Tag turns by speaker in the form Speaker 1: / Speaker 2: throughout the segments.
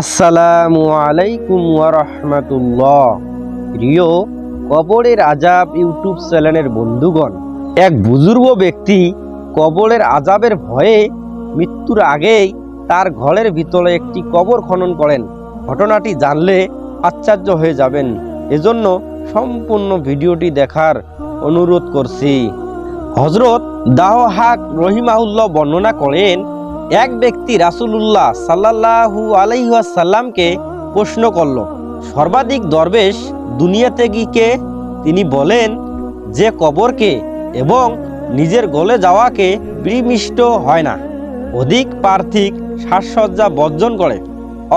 Speaker 1: আসসালামু আলাইকুম ওয়ারহমাতুল্লাহ প্রিয় কবরের আজাব ইউটিউব চ্যানেলের বন্ধুগণ, এক বুজুর্গ ব্যক্তি কবরের আজাবের ভয়ে মৃত্যুর আগেই তার ঘরের ভিতরে একটি কবর খনন করেন। ঘটনাটি জানলে আশ্চর্য হয়ে যাবেন। এজন্য সম্পূর্ণ ভিডিওটি দেখার অনুরোধ করছি। হজরত দাহহাক রহিমাউল্লাহ বর্ণনা করেন এক ব্যক্তি রাসূলুল্লাহ সাল্লাল্লাহু আলাইহাসাল্লামকে প্রশ্ন করল, সর্বাধিক দরবেশ দুনিয়াতে কি তিনি বলেন, যে কবরকে এবং নিজের গলে যাওয়াকে বিমিষ্ট হয় না। অধিক পার্থিক সাজসজ্জা বর্জন করে,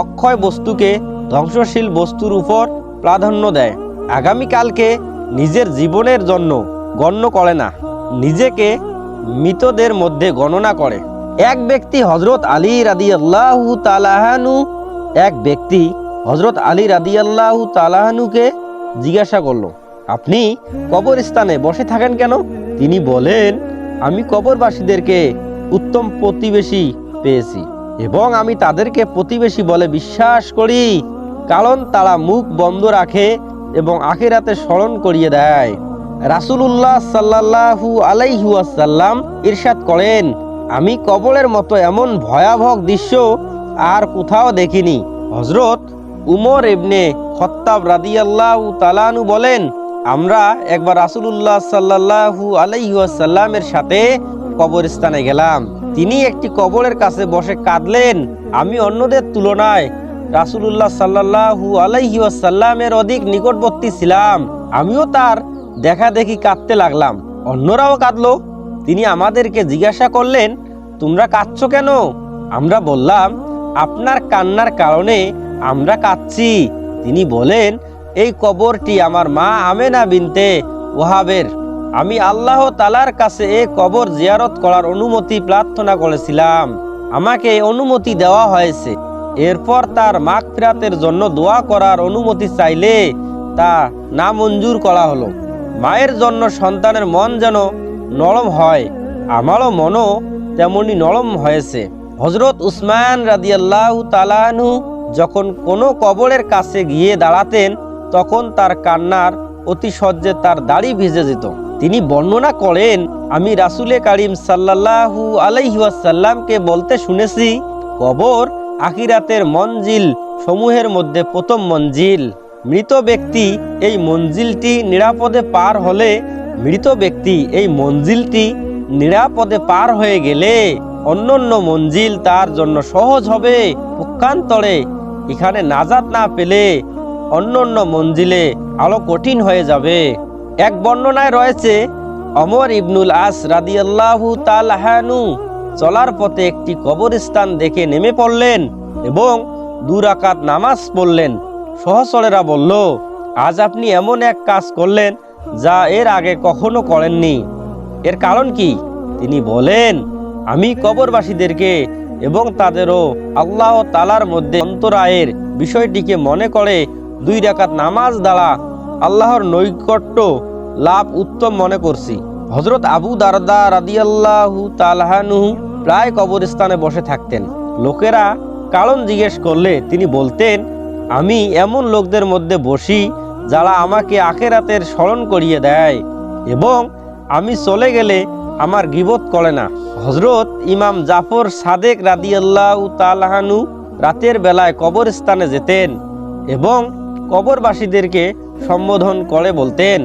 Speaker 1: অক্ষয় বস্তুকে ধ্বংসশীল বস্তুর উপর প্রাধান্য দেয়। আগামীকালকে নিজের জীবনের জন্য গণ্য করে না, নিজেকে মৃতদের মধ্যে গণনা করে। এক ব্যক্তি হজরত আলী রাদি আল্লাহ তালাহানু এক ব্যক্তি হজরত আলী রাদি আল্লাহ তালাহানুকে জিজ্ঞাসা করল, আপনি কবরস্থানে বসে থাকেন কেন? তিনি বলেন, আমি কবরবাসীদেরকে উত্তম প্রতিবেশী পেয়েছি এবং আমি তাদেরকে প্রতিবেশী বলে বিশ্বাস করি। কারণ তারা মুখ বন্ধ রাখে এবং আখেরাতে স্মরণ করিয়ে দেয়। রাসূলুল্লাহ সাল্লাল্লাহু আলাইহি ওয়াসাল্লাম ইরশাদ করেন আমি কবরের মতো এমন ভয়াবহ দৃশ্য আর কোথাও দেখিনি। হজরত উমর ইবনে খত্তাব রাদিয়াল্লাহু তালানু বলেন, আমরা একবার রাসূলুল্লাহ সাল্লাল্লাহু আলাইহি ওয়াসাল্লামের সাথে কবরস্থানে গেলাম। তিনি একটি কবরের কাছে বসে কাঁদলেন। আমি অন্যদের তুলনায় রাসূলুল্লাহ সাল্লাল্লাহু আলাইহি ওয়াসাল্লামের অধিক নিকটবর্তী ছিলাম। আমিও তার দেখা দেখি কাঁদতে লাগলাম। অন্যরাও কাঁদলো। তিনি আমাদেরকে জিজ্ঞাসা করলেন, তোমরা কাঁদছ কেন? আমরা বললাম, আপনার কান্নার কারণে আমরা কাঁদছি। তিনি বলেন, এই কবরটি আমার মা আমেনা বিনতে ওহাবের আমি আল্লাহ তালার কাছে এ কবর জিয়ারত করার অনুমতি প্রার্থনা করেছিলাম। আমাকে অনুমতি দেওয়া হয়েছে। এরপর তার মাগ ফিরাতের জন্য দোয়া করার অনুমতি চাইলে তা না মঞ্জুর করা হলো। মায়ের জন্য সন্তানের মন যেন নরম হয়। আমারও মনও তেমনি নরম হয়েছে। হজরত উসমান রাদিয়াল্লাহ তালানহু যখন কোনো কবরের কাছে গিয়ে দাঁড়াতেন, তখন তার কান্নার অতিশয্যে তার দাড়ি ভিজে যেত। তিনি বর্ণনা করেন, আমি রাসুলে কারিম সাল্লাল্লাহু আলাইহাসাল্লামকে বলতে শুনেছি, কবর আখিরাতের মঞ্জিল সমূহের মধ্যে প্রথম মঞ্জিল। মৃত ব্যক্তি এই মঞ্জিলটি নিরাপদে পার হলে মৃত ব্যক্তি এই মঞ্জিলটি নিরাপদে পার হয়ে গেলে অন্যান্য মঞ্জিল তার জন্য সহজ হবে পক্ষান্তরে। এখানে নাজাত না পেলে অন্যান্য মঞ্জিলে আরও কঠিন হয়ে যাবে। এক বর্ণনায় রয়েছে, অমর ইবনুল আস রাদিয়াল্লাহু তালাহানু চলার পথে একটি কবরস্থান দেখে নেমে পড়লেন এবং দুরাকাত নামাজ পড়লেন। সহচরেরা বলল, আজ আপনি এমন এক কাজ করলেন যা এর আগে কখনো করেননি। এর কারণ কি? তিনি বলেন, আমি কবরবাসীদেরকে এবং তাদেরও আল্লাহ তালার মধ্যে অন্তরায়ের বিষয়টিকে মনে করে দুই রাকাত নামাজ দ্বারা আল্লাহর নৈকট্য লাভ উত্তম মনে করছি। হজরত আবু দারদা রাদিয়াল্লাহু তালহানুহু প্রায় কবরস্থানে বসে থাকতেন। লোকেরা কারণ জিজ্ঞেস করলে তিনি বলতেন, আমি এমন লোকদের মধ্যে বসি যারা আমাকে আখেরাতের স্মরণ করিয়ে দেয় এবং আমি চলে গেলে আমার গিবত করে না। হজরত ইমাম জাফর সাদেক রাদিয়াল্লাহু তালহানু রাতের বেলায় কবরস্থানে যেতেন এবং কবরবাসীদেরকে সম্বোধন করে বলতেন,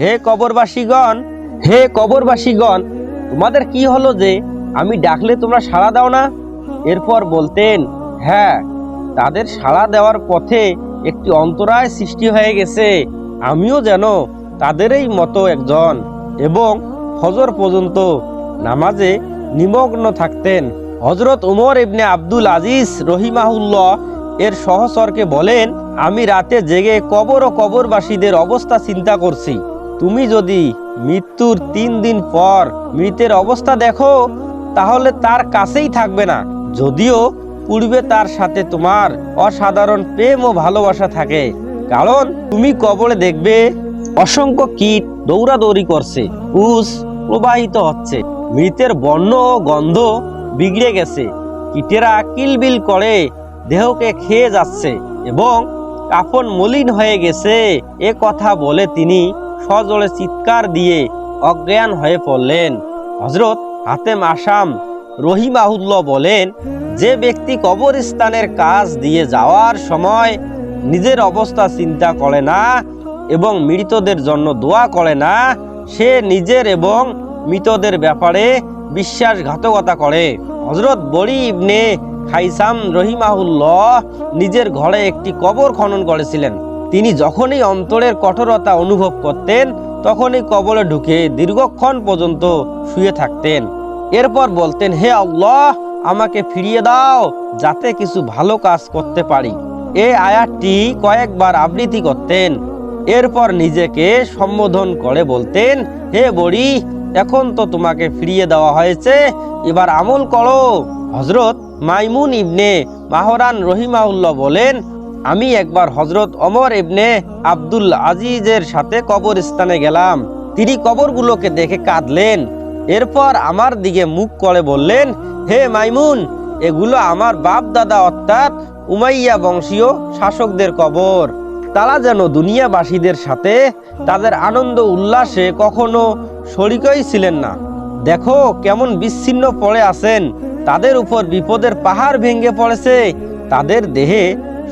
Speaker 1: হে কবরবাসীগণ হে কবরবাসীগণ, তোমাদের কি হলো যে আমি ডাকলে তোমরা সাড়া দাও না? এরপর বলতেন হ্যাঁ তাদের সাড়া দেওয়ার পথে একটি অন্তরায় সৃষ্টি হয়ে গেছে। আমিও যেন তাদেরই মতো একজন এবং ফজর পর্যন্ত নামাজে নিমগ্ন থাকতেন। হজরত উমর ইবনে আব্দুল আজিজ রহিমাহুল্লাহ এর সহচরকে বলেন, আমি রাতে জেগে কবর ও কবরবাসীদের অবস্থা চিন্তা করছি। তুমি যদি মৃত্যুর তিন দিন পর মৃতের অবস্থা দেখো, তাহলে তার কাছেই থাকবে না। যদিও পূর্বে তার সাথে তোমার অসাধারণ প্রেম ও ভালোবাসা থাকে। কারণ তুমি কবরে দেখবে অসংখ্য কীট দৌড়াদৌড়ি করছে পুষ প্রবাহিত হচ্ছে। মৃতের বর্ণ ও গন্ধ বিগড়ে গেছে। কীটেরা কিলবিল করে দেহকে খেয়ে যাচ্ছে এবং কাফন মলিন হয়ে গেছে। এ কথা বলে তিনি সজোরে চিৎকার দিয়ে অজ্ঞান হয়ে পড়লেন। হজরত হাতেম আসাম রহিমাহুল্লাহ বলেন যে ব্যক্তি কবরস্থানের কাজ দিয়ে যাওয়ার সময় নিজের অবস্থা চিন্তা করে না এবং মৃতদের জন্য দোয়া করে না, সে নিজের এবং মৃতদের ব্যাপারে বিশ্বাসঘাতকতা করে। হজরত বড়ি ইবনে খাইসাম রহিমাহুল্লাহ নিজের ঘরে একটি কবর খনন করেছিলেন। তিনি যখনই অন্তরের কঠোরতা অনুভব করতেন, তখনই কবরে ঢুকে দীর্ঘক্ষণ পর্যন্ত শুয়ে থাকতেন। এরপর বলতেন, হে আল্লাহ আমাকে ফিরিয়ে দাও যাতে কিছু ভালো কাজ করতে পারি। এই আয়াতটি কয়েকবার আবৃত্তি করতেন। এরপর নিজেকে সম্বোধন করে বলতেন, হে বড়ি, এখন তো তোমাকে ফিরিয়ে দেওয়া হয়েছে। এবার আমল করো। হজরত মাইমুন ইবনে মাহরান রহিমাউল্লাহ বলেন, আমি একবার হজরত অমর ইবনে আব্দুল আজিজের সাথে কবরস্থানে গেলাম। তিনি কবরগুলোকে দেখে কাঁদলেন। এরপর আমার দিকে মুখ করে বললেন, হে মাইমুন, এগুলো আমার বাপ দাদা অর্থাৎ উমাইয়া বংশীয় শাসকদের কবর। তারা যেন দুনিয়াবাসীদের সাথে তাদের আনন্দ উল্লাসে কখনো শরিকই ছিলেন না। দেখো কেমন বিচ্ছিন্ন পড়ে আছেন। তাদের উপর বিপদের পাহাড় ভেঙে পড়েছে। তাদের দেহে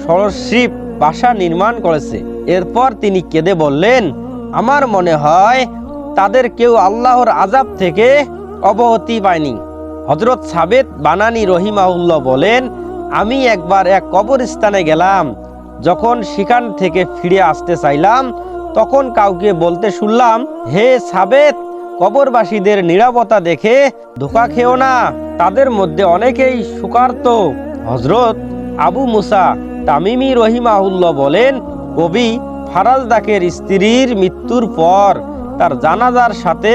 Speaker 1: সরস্বীপ বাসা নির্মাণ করেছে। এরপর তিনি কেঁদে বললেন, আমার মনে হয় তাদের কেউ আল্লাহর আজাব থেকে অবহতি পায়নি। হজরত সাবেদ বানানি রহিমাউল্লাহ বলেন, আমি একবার এক কবরস্থানে গেলাম, যখন সেখান থেকে ফিরে আসতে চাইলাম, তখন কাউকে বলতে শুনলাম, হে সাবেত কবরবাসীদের নিরাপত্তা দেখে ধোকা খেও না, তাদের মধ্যে অনেকেই সুকার্ত হজরত আবু মুসা তামিমি রহিমাহুল্লাহ বলেন, কবি ফারাজদাকের স্ত্রীর মৃত্যুর পর তার জানাজার সাথে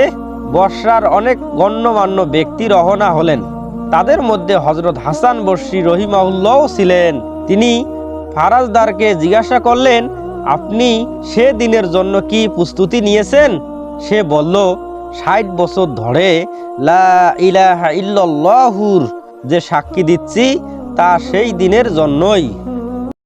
Speaker 1: বর্ষার অনেক গণ্যমান্য ব্যক্তি রহনা হলেন। তাদের মধ্যে হজরত হাসান বর্ষী রহিমাউল্লাহও ছিলেন। তিনি ফারাজদারকে জিজ্ঞাসা করলেন, আপনি সে দিনের জন্য কি প্রস্তুতি নিয়েছেন? সে বলল, ষাট বছর ধরে লা ইলাহা যে সাক্ষী দিচ্ছি, তা সেই দিনের জন্যই।